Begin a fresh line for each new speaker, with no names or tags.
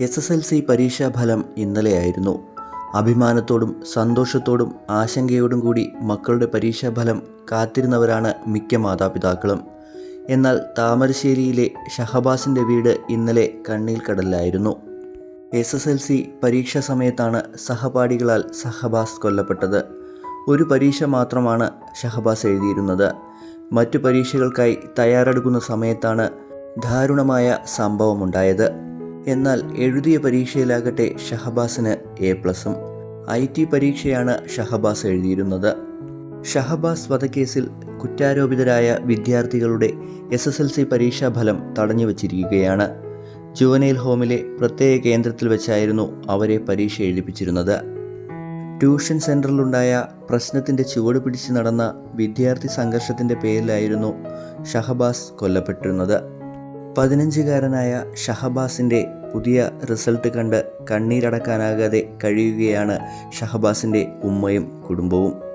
S S L C പരീക്ഷാഫലം ഇന്നലെയായിരുന്നു. അഭിമാനത്തോടും സന്തോഷത്തോടും ആശങ്കയോടും കൂടി മക്കളുടെ പരീക്ഷാഫലം കാത്തിരുന്നവരാണ് മിക്ക മാതാപിതാക്കളും. എന്നാൽ താമരശ്ശേരിയിലെ ഷഹബാസിന്റെ വീട് ഇന്നലെ കണ്ണീൽ കടലിലായിരുന്നു. എസ് എസ് എൽ സി പരീക്ഷാ സമയത്താണ് സഹപാഠികളാൽ സഹബാസ് കൊല്ലപ്പെട്ടത്. ഒരു പരീക്ഷ മാത്രമാണ് ഷഹബാസ് എഴുതിയിരുന്നത്. മറ്റു പരീക്ഷകൾക്കായി തയ്യാറെടുക്കുന്ന സമയത്താണ് ദാരുണമായ സംഭവമുണ്ടായത്. എന്നാൽ എഴുതിയ പരീക്ഷയിലാകട്ടെ ഷഹബാസിന് എ പ്ലസും ഐ ടി പരീക്ഷയാണ് ഷഹബാസ് എഴുതിയിരുന്നത്. ഷഹബാസ് വധക്കേസിൽ കുറ്റാരോപിതരായ വിദ്യാർത്ഥികളുടെ എസ് എസ് എൽ സി പരീക്ഷാഫലം തടഞ്ഞു വച്ചിരിക്കുകയാണ് ജുവനൈൽ ഹോമിലെ പ്രത്യേക കേന്ദ്രത്തിൽ വെച്ചായിരുന്നു അവരെ പരീക്ഷ എഴുതിപ്പിച്ചിരുന്നത്. ട്യൂഷൻ സെന്ററിലുണ്ടായ പ്രശ്നത്തിന്റെ ചുവട് പിടിച്ച് നടന്ന വിദ്യാർത്ഥി സംഘർഷത്തിന്റെ പേരിലായിരുന്നു ഷഹബാസ് കൊല്ലപ്പെട്ടിരുന്നത്. പതിനഞ്ചുകാരനായ ഷഹബാസിന്റെ പുതിയ റിസൾട്ട് കണ്ട് കണ്ണീരടക്കാനാകാതെ കഴിയുകയാണ് ഷഹബാസിന്റെ ഉമ്മയും കുടുംബവും.